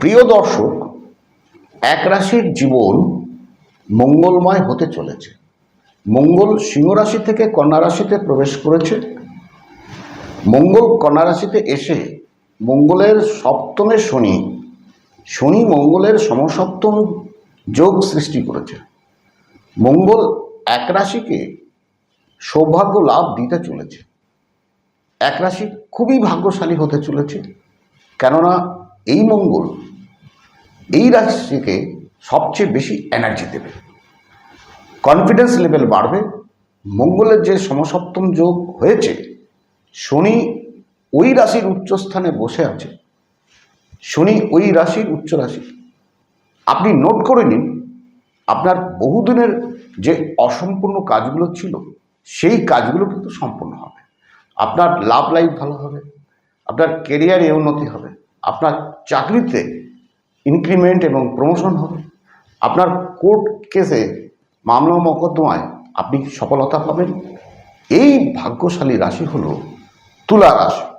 প্রিয় দর্শক, এক রাশির জীবন মঙ্গলময় হতে চলেছে। মঙ্গল সিংহ রাশি থেকে কন্যা রাশিতে প্রবেশ করেছে। মঙ্গল কন্যা রাশিতে এসে মঙ্গলের সপ্তমে শনি শনি মঙ্গলের সমসপ্তম যোগ সৃষ্টি করেছে। মঙ্গল এক রাশিকে সৌভাগ্য লাভ দিতে চলেছে। এক রাশি খুবই ভাগ্যশালী হতে চলেছে। কেননা এই মঙ্গল এই রাশিকে সবচেয়ে বেশি এনার্জি দেবে। কনফিডেন্স লেভেল বাড়বে। মঙ্গলের যে সমসপ্তম যোগ হয়েছে, শনি ওই রাশির উচ্চস্থানে বসে আছে। শনি ওই রাশির উচ্চ রাশি। আপনি নোট করে নিন, আপনার বহুদিনের যে অসম্পূর্ণ কাজগুলো ছিল, সেই কাজগুলো কিন্তু সম্পূর্ণ হবে। আপনার লাভ লাইফ ভালো হবে, আপনার কেরিয়ারে উন্নতি হবে, আপনার চাকরিতে ইনক্রিমেন্ট এবং প্রমোশন হবে। আপনার কোর্ট কেসে মামলা মকদ্দমায় আপনি সফলতা পাবেন। এই ভাগ্যশালী রাশি হল তুলা রাশি।